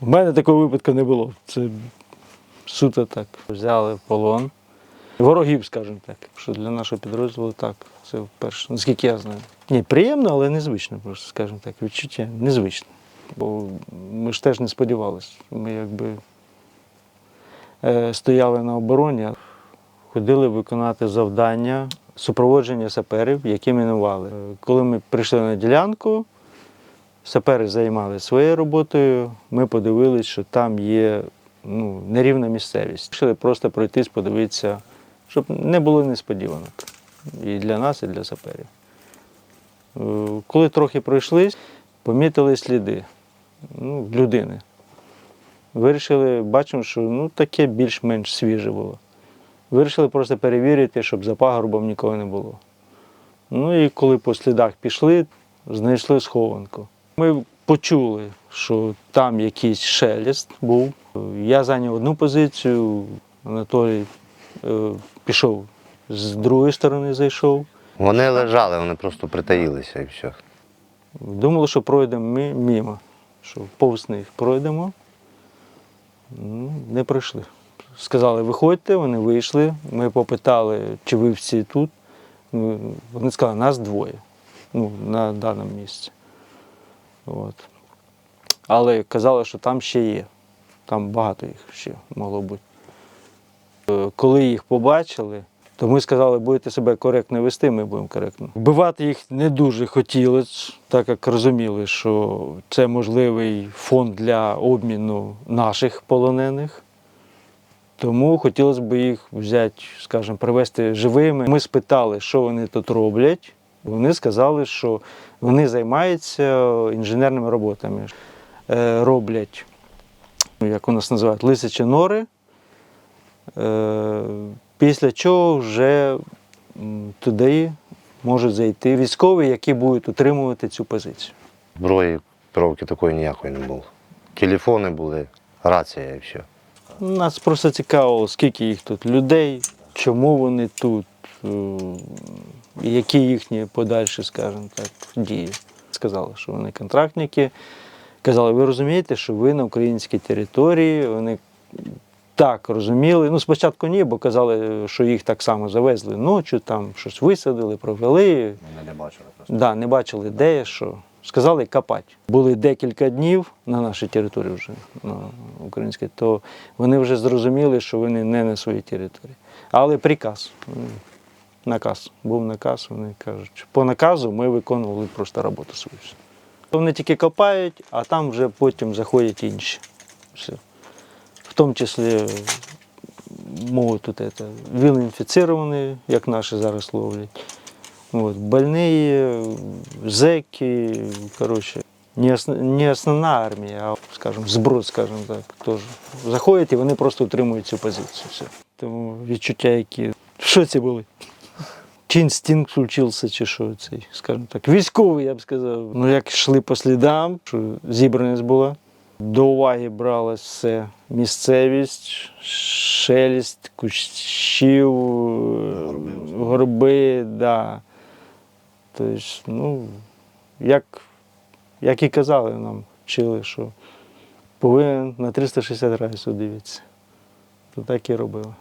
В мене такого випадку не було. Це суто так. Взяли в полон. Ворогів, скажімо так. Що для нашого підрозділу так. Це вперше, наскільки я знаю. Ні, приємно, але незвично, просто, скажімо так, відчуття незвичне. Бо ми ж теж не сподівалися. Ми якби е, стояли на обороні, ходили виконати завдання супроводження саперів, які мінували. Е, Коли ми прийшли на ділянку, сапери займалися своєю роботою, ми подивилися, що там є ну, нерівна місцевість. Вирішили просто пройтись, подивитися, щоб не було несподіванок і для нас, і для саперів. Е, Коли трохи пройшли, помітили сліди ну, людини. Вирішили, бачимо, що ну, таке більш-менш свіже було. Вирішили просто перевірити, щоб за пагорбом нікого не було. Ну і коли по слідах пішли, знайшли схованку. Ми почули, що там якийсь шелест був. Я зайняв одну позицію, Анатолій е, пішов з другої сторони, зайшов. Вони лежали, вони просто притаїлися і все. Думали, що пройдемо ми мимо, що повз них пройдемо. Ну, не пройшли. Сказали, виходьте, вони вийшли. Ми попитали, чи ви всі тут. Ну, Вони сказали, нас двоє ну, на даному місці. От. Але казали, що там ще є. Там багато їх ще могло бути. Е, Коли їх побачили, то ми сказали, будете себе коректно вести, ми будемо коректно. Вбивати їх не дуже хотілося, так як розуміли, що це можливий фонд для обміну наших полонених. Тому хотілося б їх взяти, скажімо, привезти живими. Ми спитали, що вони тут роблять. Вони сказали, що вони займаються інженерними роботами. Е, роблять, як у нас називають, лисячі нори. Е, Після чого вже туди можуть зайти військові, які будуть утримувати цю позицію. Зброї пробки такої ніякої не було. Телефони були, рація і все. Нас просто цікавило, скільки їх тут людей, чому вони тут, е, які їхні подальші, скажімо так, дії. Сказали, що вони контрактники. Казали, ви розумієте, що ви на українській території. Вони так розуміли. Ну, спочатку ні, бо казали, що їх так само завезли ночі, там щось висадили, провели. Ми не бачили просто. Да, не бачили, де, що. Сказали копати. Були декілька днів на нашій території вже на українській, то вони вже зрозуміли, що вони не на своїй території. Але приказ, наказ, був наказ, вони кажуть, по наказу ми виконували просто роботу свою. Вони тільки копають, а там вже потім заходять інші. Все. В тому числі можуть тут это, віл-інфіціровані, як наші зараз ловлять. Вот, больные, зеки, короче, не, осно- не основна армія, а, скажімо, зброд, скажімо так, теж. Заходять і вони просто утримують цю позицію. Все. Тому відчуття, які. Що це були? Чи інстинкт включився, чи що цей, скажімо так, військовий, я б сказав. Ну, як йшли по слідам, що зібраність була. До уваги бралось все. Місцевість, шелість, кущів, Горби. горби, да. Тобто, ну, як, як і казали нам, вчили, що повинен на 360 градусів дивитися. То так і робили.